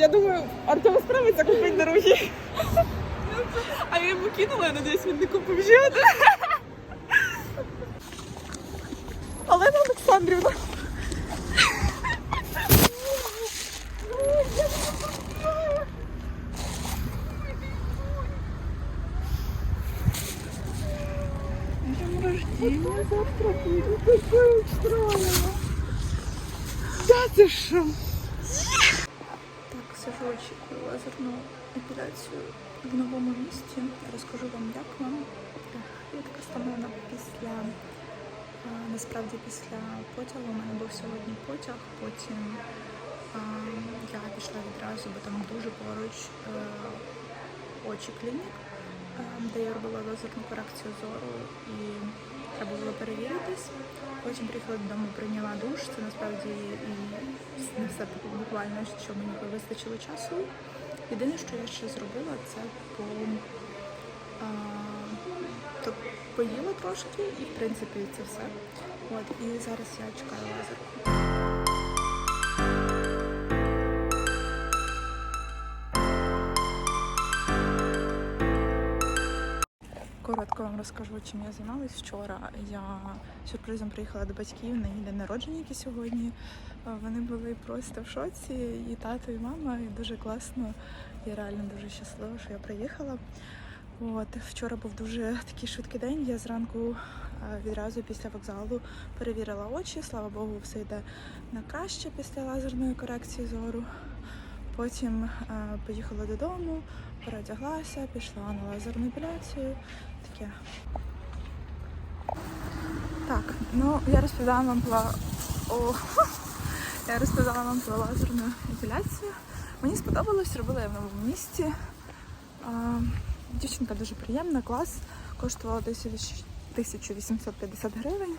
Я думаю, Артем справиться купити дорогі. А я йому кинула, я надіюсь, він не купив ще один. Олена Олександрівна. Завтра будет. Устроила. Да ты что? Так, очікую лазерну епіляцію в новому місті. Розкажу вам, як вам. Я така стомлена після, насправді після потягу. У мене був сьогодні потяг, потім я пішла відразу, бо там дуже поруч е, очі клінік, е, де я робила лазерну корекцію зору і треба було перевіритись. Потім приїхала додому, прийняла душ. Це насправді і не все буквально, що мені вистачило часу. Єдине, що я ще зробила, це по а, то поїла трошки, і в принципі це все. От і зараз я чекаю лазерку. Коротко вам розкажу, чим я займалась вчора. Я сюрпризом приїхала до батьків на їх день народження, який сьогодні. Е, Вони були просто в шоці, і тато, і мама, і дуже класно. Я реально дуже щаслива, що я приїхала. От вчора був дуже такий швидкий день. Я зранку е, відразу після вокзалу перевірила очі. Слава Богу, все йде на краще після лазерної корекції зору. Потім е, поїхала додому, переодяглася, пішла на лазерну епіляцію. Таке. Так, ну я розповідала вам про О, я розповідала вам про лазерну епіляцію. Мені сподобалось, робила я в новому місті. Дівчинка дуже приємна, клас. Коштувала десь 1850 гривень.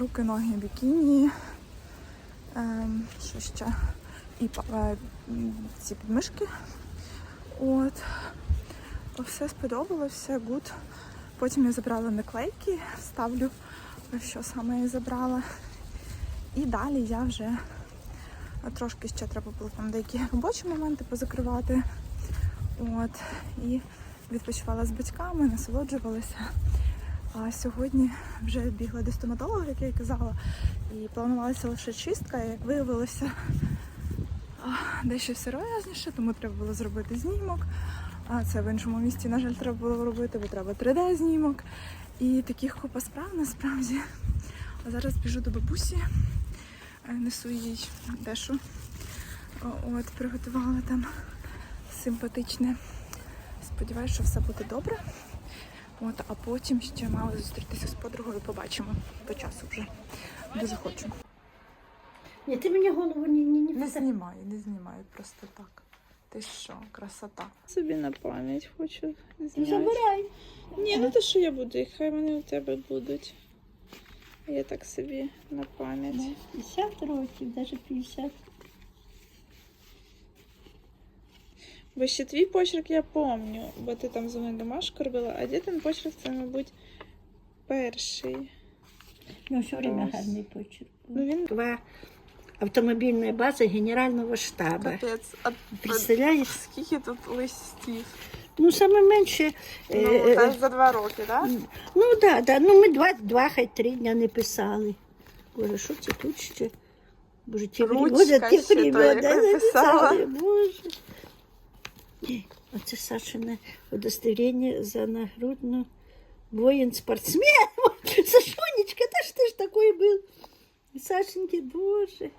Руки, ноги, бікіні. Ем, що ще? І е, ці підмишки. От. Все сподобалось, все гуд. Потім я забрала наклейки, ставлю, що саме я забрала. І далі я вже трошки ще треба було там деякі робочі моменти позакривати. От. І відпочивала з батьками, насолоджувалася. А сьогодні вже бігла до стоматолога, як я й казала, і планувалася лише чистка, і як виявилося дещо серйозніше, тому треба було зробити знімок. А це в іншому місті, на жаль, треба було робити, бо треба 3D-знімок. І таких купа справ насправді. А зараз біжу до бабусі, е, несу їй. О, От, приготувала там симпатичне. Сподіваюся, що все буде добре. От, а потім ще мала зустрітися з подругою, побачимо по часу вже. Дуже хочу. Ні, ти мені голову ні, ні, ні. Не знімаю, не знімаю просто так. Ти що, красота. Собі на пам'ять хочу зняти. Забирай. Ні, ну то що я буду, і хай вони у тебе будуть. Я так собі на пам'ять. 50 років, навіть 50. Бо ще твій почерк я пам'ятаю, бо ти там мною домашку робила, а дітин почерк це, мабуть, перший. Ну, все время гарний почерк. Ну він Два автомобільної бази Генерального штабу. капець. А Представляєш? скільки тут листів? Ну, саме менше. е, Ну, е, теж за два роки, так? ну, да, да. Ну, ми два, два, хай три дня не писали. Боже, що це тут ще? Боже, ті времена, ті написали, Боже. Оце Сашине удостоверення за нагрудну воїн-спортсмен. Сашонечка, та ж ти ж такий був. Сашеньки, Боже.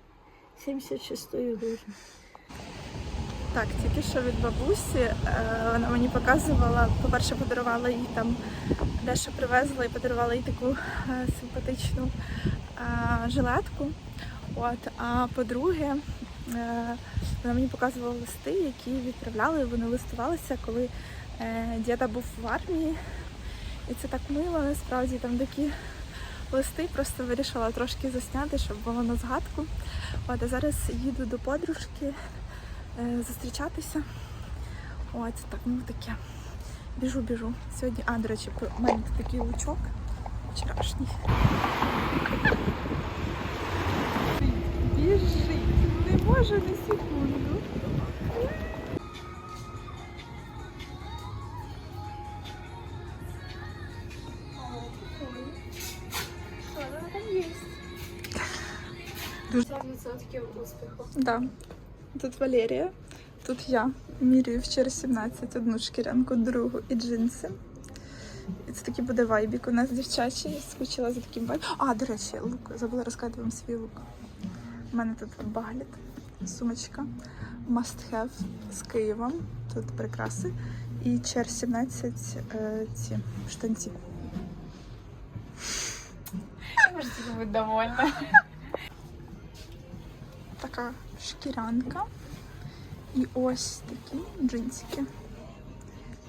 76-й год. Так, тільки що від бабусі е, вона мені показувала, по-перше, подарувала їй там дещо привезла і подарувала їй таку е, симпатичну е, жилетку. От, а по-друге, вона мені показувала листи, які відправляли, вони листувалися, коли діда був в армії. І це так мило, насправді там такі листи, просто вирішила трошки засняти, щоб було на згадку. От, а зараз їду до подружки е, зустрічатися. От так, ну таке. Біжу, біжу. Сьогодні, а, до речі, у мене такий лучок вчорашній. Біжить, не може на секунду. 100% успіху. Да. Тут Валерія, тут я. Міряю в через 17 одну шкірянку, другу і джинси. І це такий буде вайбік у нас дівчачий. Скучила за таким вайбом. А, до речі, лук. Забула розказати вам свій лук. У мене тут багліт, сумочка, must have з Києва. Тут прикраси. І чер 17 е, ці штанці. Можете бути довольна. Така шкірянка. І ось такі джинсики.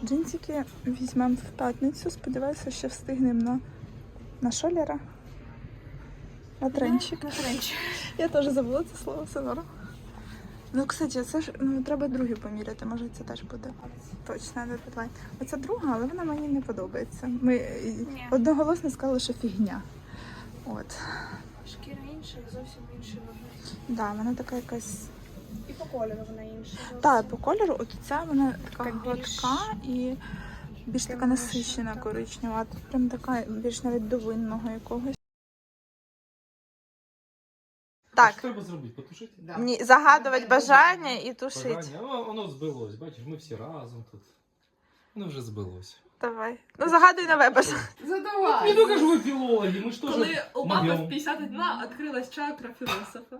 Джинсики візьмемо в п'ятницю. Сподіваюся, що встигнемо на, на шолера. На тренчик. На тренч. Я теж забула це слово Сонора. Ну, кстати, це ж ну, треба другу поміряти, може це теж буде. Точно, не дедлайн. Оця друга, але вона мені не подобається. Ми е, одноголосно сказали, що фігня. От. Шкіра інша, зовсім інша вона. Да, вона така якась І по кольору вона інша. Так, по кольору, от ця вона така Така більш- гладка і більш така насичена коричнева, а тут прям така більш навіть до винного якогось. Так, Що треба зробити? Потушити? ні, загадувати бажання і тушити. Бажання. О, воно збилось. Бачиш, ми всі разом тут. Воно вже збилось. Давай. Ну загадуй нове бажання. Не только ж ви філологи, ми ж теж Коли у папи могем. в 51 відкрилась чакра філософа.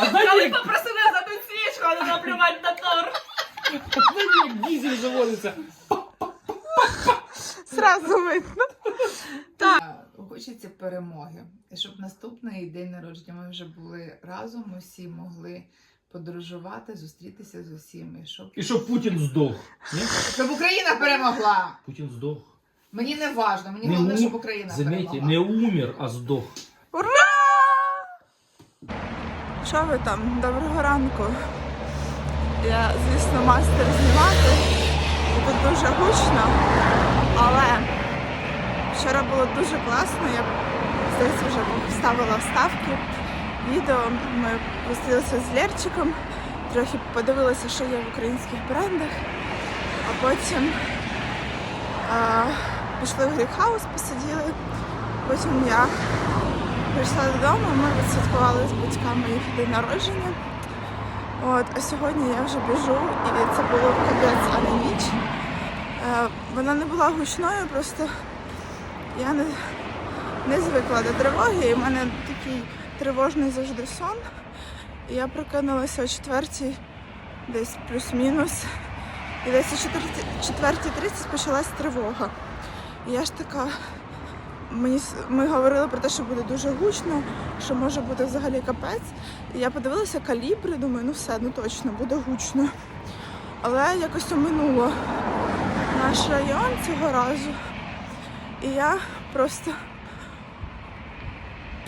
А Коли як, попросили задуть свічку, а не наплювати на торт. знаєте, як дізель заводиться? Сразу видно. Хочеться перемоги. І щоб наступний день народження ми вже були разом, усі могли подорожувати, зустрітися з усіми. Щоб, І щоб Путін здох. Ні? щоб Україна перемогла. Путін здох. Мені не важно, мені Не головне, у- щоб Україна Заметьте, перемогла. не умер, а здох. Ура! Що ви там? Доброго ранку. Я, звісно, мастер знімати. і Тут дуже гучно, але вчора було дуже класно. Я здається вже вставила вставки. Відео ми зустрілися з Лерчиком, трохи подивилися, що є в українських брендах, а потім а, пішли в Грікхаус, посиділи. Потім я прийшла додому, ми відсвяткували з батьками їх день народження. От, а сьогодні я вже біжу, і це було капець, а не ніч. Е, вона не була гучною, просто я не, не звикла до тривоги, і в мене такий тривожний завжди сон. Я прокинулася о четвертій, десь плюс-мінус. І десь о четвертій- четвертій тридцять почалась тривога. І я ж така Мені ми говорили про те, що буде дуже гучно, що може бути взагалі капець. І я подивилася калібри, думаю, ну все, ну точно, буде гучно. Але якось оминуло наш район цього разу. І я просто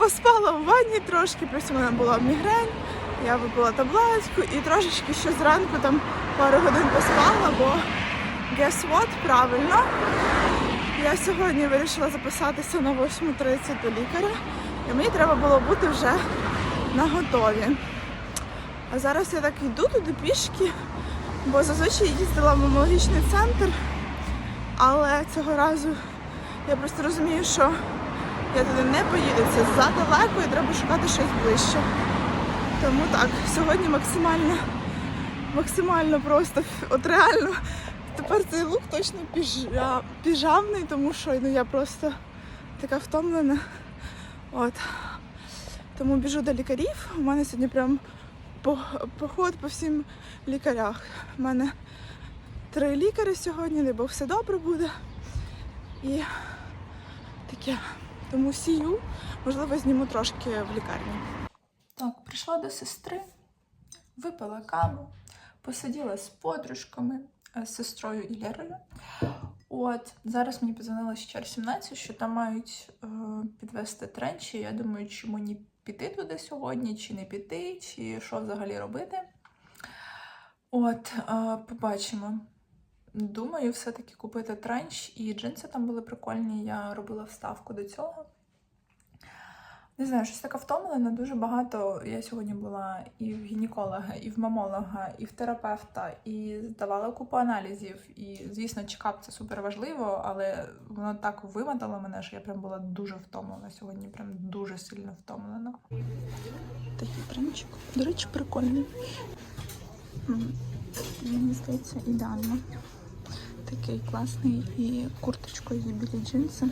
поспала в ванні трошки, плюс у мене була мігрень, я випила таблетку і трошечки ще зранку там пару годин поспала, бо guess what, правильно. Я сьогодні вирішила записатися на 8.30 до лікаря, і мені треба було бути вже на готові. А зараз я так йду туди пішки, бо зазвичай їздила в мамологічний центр, але цього разу я просто розумію, що я туди не поїду, це задалеко і треба шукати щось ближче. Тому так, сьогодні максимально, максимально просто, от реально Тепер цей лук точно піжа... піжамний, тому що ну, я просто така втомлена. От. Тому біжу до лікарів. У мене сьогодні прям поход по всім лікарях. У мене три лікарі сьогодні, бо все добре буде. І таке. Тому сію, можливо, зніму трошки в лікарні. Так, прийшла до сестри, випила каву, посиділа з подружками, е, з сестрою і Лерою. От зараз мені подзвонила ще чер 17, що там мають е, підвести тренчі. Я думаю, чи мені піти туди сьогодні, чи не піти, чи що взагалі робити. От, е, побачимо. Думаю, все-таки купити тренч і джинси там були прикольні. Я робила вставку до цього. Не знаю, щось така втомлена. Дуже багато. Я сьогодні була і в гінеколога, і в мамолога, і в терапевта, і здавала купу аналізів. І, звісно, чекап це супер важливо, але воно так вимотало мене, що я прям була дуже втомлена сьогодні. Прям дуже сильно втомлена. Такий принчик. До речі, прикольний. Мені здається, ідеально. Такий класний і курточкою і білі джинси.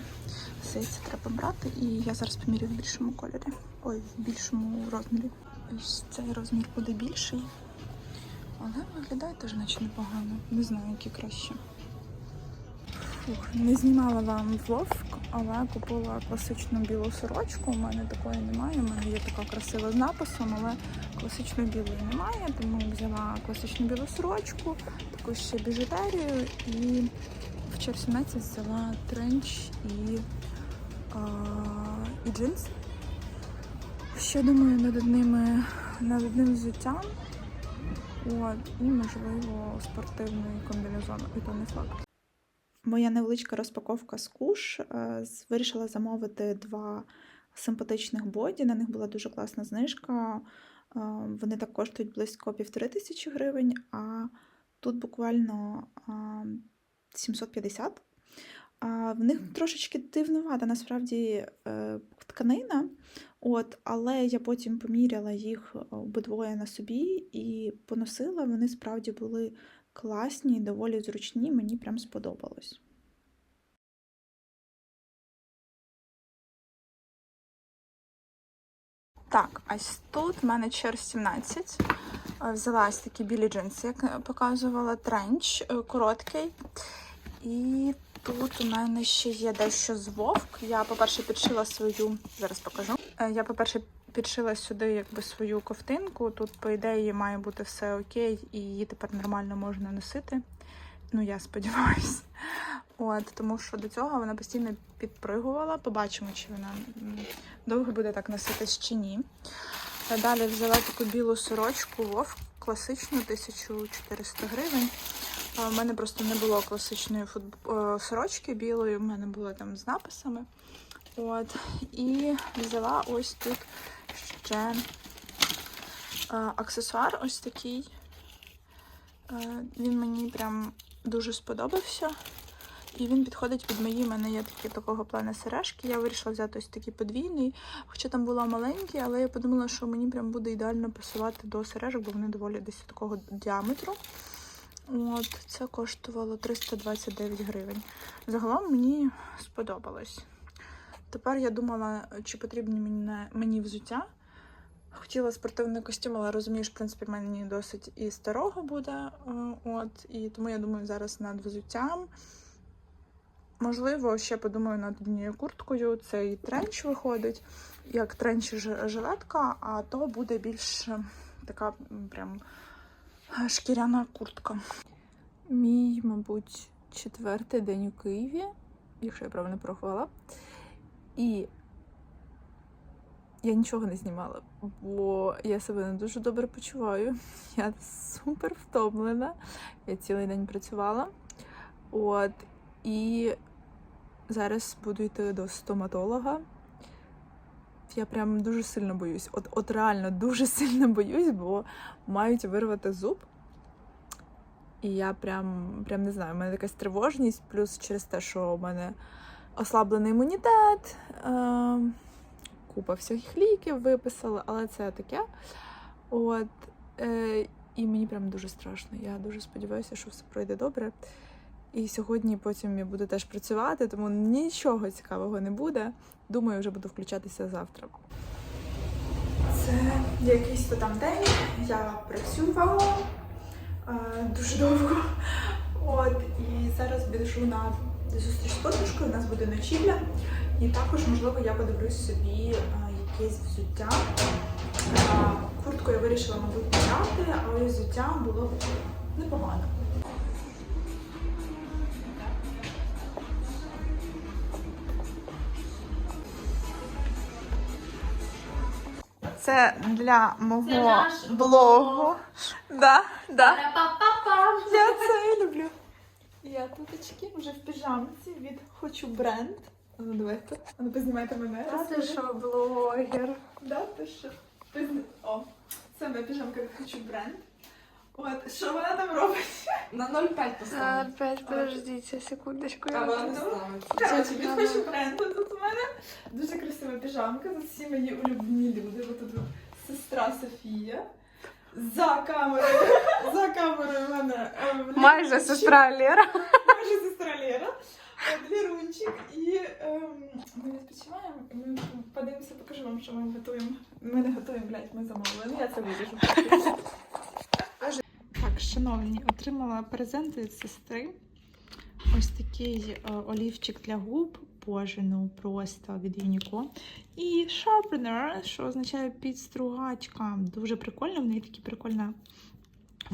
Все це треба брати, і я зараз помірю в більшому кольорі. Ой, в більшому розмірі. Ось цей розмір буде більший. Але виглядає теж наче непогано. Не знаю, які краще. Ух, не знімала вам влог, але купила класичну білу сорочку. У мене такої немає. У мене є така красива з написом, але класичної білої немає, тому взяла класичну білу сорочку, таку ще біжутерію і в чер 17 взяла тренч і, а, і джинси. Ще думаю над одними над одним взуттям. От, і можливо спортивний комбінезон, і то не факт. Моя невеличка розпаковка з куш. Е, Вирішила замовити два симпатичних боді. На них була дуже класна знижка. Е, Вони так коштують близько півтори тисячі гривень, а тут буквально 750. В них трошечки дивнувата насправді е, тканина, от, але я потім поміряла їх обидвоє на собі і поносила. Вони справді були класні, доволі зручні, мені прям сподобалось. Так, ось тут в мене чер 17. Е, Взяла ось такі білі джинси, як я показувала, тренч е, короткий. І тут у мене ще є дещо з вовк. Я, по-перше, підшила свою, зараз покажу. Е, Я, по-перше, підшила сюди якби свою ковтинку. Тут, по ідеї, має бути все окей, і її тепер нормально можна носити. Ну, я сподіваюся. От, тому що до цього вона постійно підпригувала. Побачимо, чи вона довго буде так носитись чи ні. Та Далі взяла таку білу сорочку вовк, класичну, 1400 гривень. А У мене просто не було класичної футб... сорочки білої, у мене була там з написами. От. І взяла ось тут ще е, аксесуар ось такий. Е, Він мені прям дуже сподобався. І він підходить під мої, в мене є такі такого плану сережки. Я вирішила взяти ось такий подвійний, хоча там була маленький, але я подумала, що мені прям буде ідеально пасувати до сережок, бо вони доволі десь такого діаметру. От, це коштувало 329 гривень. Загалом мені сподобалось. Тепер я думала, чи потрібні мені, мені взуття. Хотіла спортивний костюм, але розумію, що в принципі в мені досить і старого буде. е, От, і тому я думаю зараз над взуттям. Можливо, ще подумаю над однією курткою. Цей тренч виходить, як тренч жилетка, а то буде більш е, така прям е, шкіряна куртка. Мій, мабуть, четвертий день у Києві, якщо я правильно порахувала. І я нічого не знімала, бо я себе не дуже добре почуваю. Я супер втомлена. Я цілий день працювала. От, і зараз буду йти до стоматолога. Я прям дуже сильно боюсь. От, от реально дуже сильно боюсь, бо мають вирвати зуб. І я прям, прям не знаю, у мене якась тривожність, плюс через те, що у мене ослаблений імунітет, е, купа всіх ліків виписали, але це таке. От, е, і мені прям дуже страшно. Я дуже сподіваюся, що все пройде добре. І сьогодні потім я буду теж працювати, тому нічого цікавого не буде. Думаю, вже буду включатися завтра. Це якийсь то там день. Я працювала е, дуже довго. От, і зараз біжу на зустріч з подружкою, у нас буде ночівля. І також, можливо, я подивлюсь собі е, якесь взуття. Е, Куртку я вирішила, мабуть, взяти, але взуття було непогано. Це для мого наш блогу. Да, да. Я це люблю. Я туточки вже в піжамці від Хочу бренд. Ну давайте. А ну познімайте мене. Та ти що, блогер? Да, ти що? Позні... О, це моя піжамка від хочу бренд. От, що вона там робить? На 0,5 поставила. Опять, подождите, секундочку. А я вона не буду-. Коротше, від хочу бренду. Тут у мене дуже красива піжамка. Тут всі мої улюблені люди. Ось тут сестра Софія. За камерою. За камерою в мене. е, Майже сестра Лера. Майже сестра Лера. От Лерунчик. І ем, ми відпочиваємо. Ми подивимося, покажу вам, що ми готуємо. Ми не готуємо, блядь, ми замовили. Ну, я це виріжу. Так, шановні, отримала презент від сестри. Ось такий е, олівчик для губ, боже, ну просто від Юніко. І sharpener, що означає підстругачка. Дуже прикольно, в неї така прикольна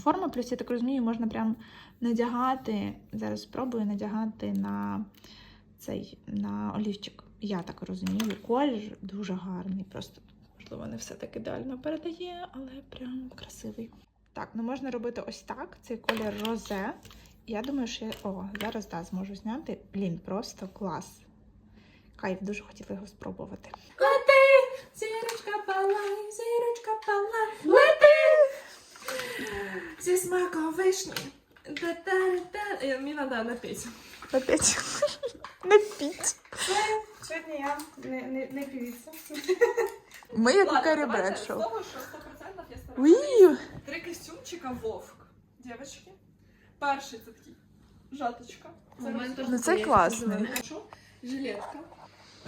форма. Плюс, я так розумію, можна прям надягати. Зараз спробую надягати на цей на олівчик. Я так розумію. Колір дуже гарний. Просто, можливо, не все так ідеально передає, але прям красивий. Так, ну можна робити ось так. Цей колір розе. Я думаю, що я. О, зараз да, зможу зняти. Блін, просто клас. Кайф, дуже хотіла його спробувати. Зірочка палай, зірочка палай, лети! Зі смаком вишні. Е, Мені треба напеть. Опять. Не піть. Сьогодні я не, не. Ми як Керрі Бредшоу. Того, що 100% я стараюся. Уі! Три костюмчика Вовк. Дівчатки. Перший це такий жаточка. Це роз- Ну це класний. Що? Жилетка,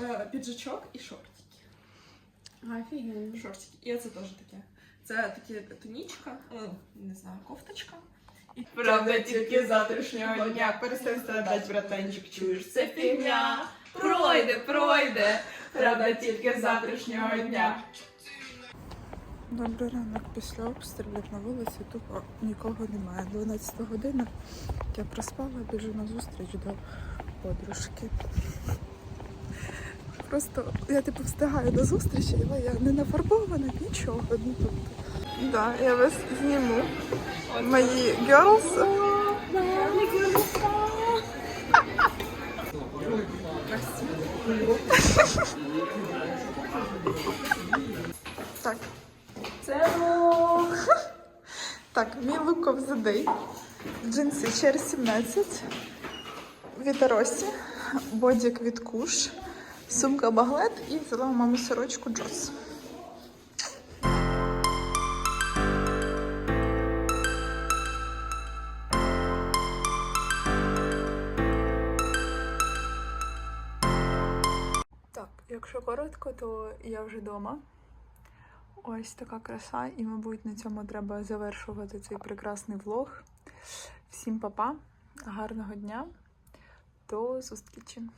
е, піджачок і шортики. Офігенно. Шортики. І це теж таке. Це таке тунічка, не знаю, кофточка. І Правда, тільки завтрашнього дня. Перестань страдати, братанчик, чуєш, це фігня. Пройде, пройде. Правда, тільки завтрашнього дня. Добрий ранок після обстрілів на вулиці тупо нікого немає. 12 година. Я проспала, біжу на зустріч до подружки. Просто я типу встигаю до зустрічі, але я не нафарбована, нічого. Ну, тобто. Да, я вас зніму. Мої girls. Так. Це Так, мій look of the day. Джинси через 17. Від Росі, бодік від Куш, сумка Баглет і взяла у мами сорочку Джос. Так, якщо коротко, то я вже вдома. Ось така краса, і, мабуть, на цьому треба завершувати цей прекрасний влог. Всім па-па, гарного дня, до зустрічі!